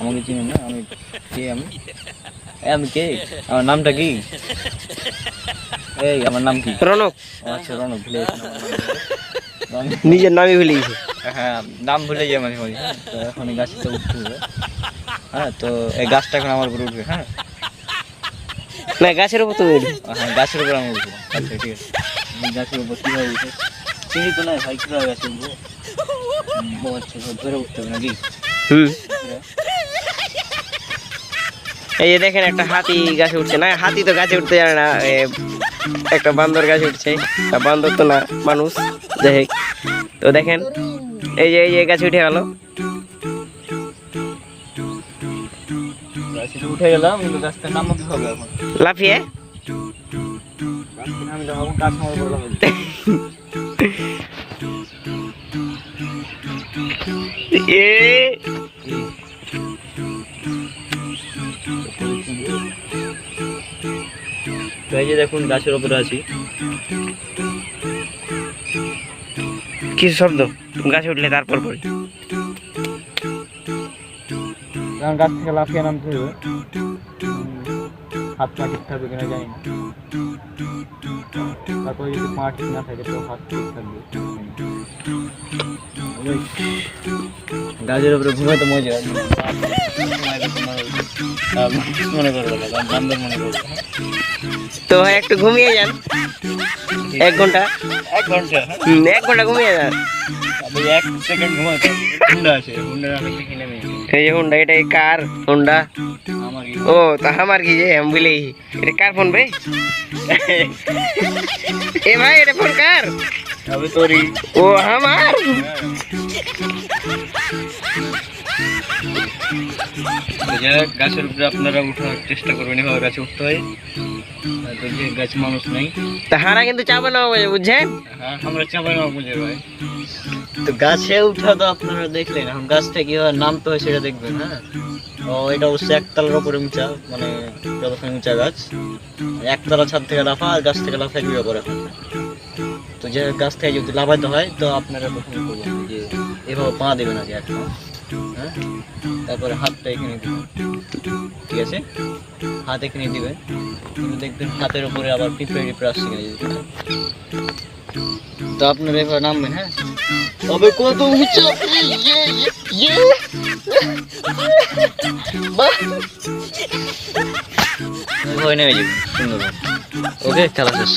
আমাকে চিনেন না আমি কে আমি আমি কে আমার নামটা কি এই আমার নাম কি রনক আচ্ছা রনক ভুলে। নিজের নামই ভুলে গেছে হ্যাঁ নাম ভুলে যাই মাঝে মাঝে তো এখন এই গাছটা উঠতে হবে হ্যাঁ তো এই গাছটা এখন আমার উপরে উঠবে হ্যাঁ না গাছের উপর তুমি উঠবে। হ্যাঁ গাছের উপরে আমি উঠবো আচ্ছা ঠিক আছে গাছের উপর কীভাবে উঠে চিনি তো নয় ভাই কীভাবে গাছে উঠবো এই যে দেখেন একটা হাতি গাছে উঠছে না? হাতি তো গাছে উঠতে জানে না এ, একটা বান্দর গাছে উঠছে। বান্দর তো না মানুষ। যাই তো দেখেন এই যে এই যে গাছে উঠে গেল। উঠে গেলাম কিন্তু গাছটার নামও হবে এখন? লাফিয়ে? গাছ এ এই যে দেখুন গাছের উপরে আছি। কি শব্দ? গাছে উঠলে তারপর পরে গাছ থেকে লাফিয়ে নামতে হবে। হাত পা ঠিক থাকবে কিনা জানি না। তারপরে যদি পা ঠিক না থাকে তো হাত ঠিক থাকবে। গাছের উপরে ঘুমাতে মজা মনে করবে না বান্দর মনে করবে তো ভাই একটু ঘুমিয়ে যান। এক ঘণ্টা? এক ঘণ্টা হ্যাঁ। এক ঘণ্টা ঘুমিয়ে যান। আপনি এক সেকেন্ড ঘুমাতে হুন্ডা আছে হুন্ডার আমি কিনে নেই এই যে হুন্ডা এটা কার হুন্ডা? ও তা আমার কি যে আমি বলি এটা কার ফোন ভাই এ ভাই এটা ফোন কার? আমি তোরই। ও আমার। যাক গাছের উপরে আপনারা উঠার চেষ্টা করবেন এভাবে গাছে উঠতে হয়। তো যে গাছ মানুষ নেই। তা হারা কিন্তু চাপে না হবে বুঝছেন? হ্যাঁ আমরা না বুঝে ভাই। তো গাছে উঠা তো আপনারা দেখলেন এখন গাছটা কীভাবে নামতে হয় সেটা দেখবেন হ্যাঁ? ও এটা অবশ্যই একতলার উপরে উঁচা মানে যতক্ষণ উঁচা গাছ একতলা ছাদ থেকে লাফা আর গাছ থেকে লাফা একই করে তো যে গাছ থেকে যদি লাফাইতে হয় তো আপনারা করবেন যে এভাবে পা দেবেন আগে একটা তারপরে হাতটা এখানে ঠিক আছে? হাত এখানে দিবেন কিন্তু দেখবেন হাতের উপরে আবার পিঁপড়ে টিপড়ে আসছে কিনা যদি তো আপনারা এভাবে নামবেন হ্যাঁ? তবে কত উঁচা। এভাবে নেমে সুন্দর। ওকে, খেলা শেষ।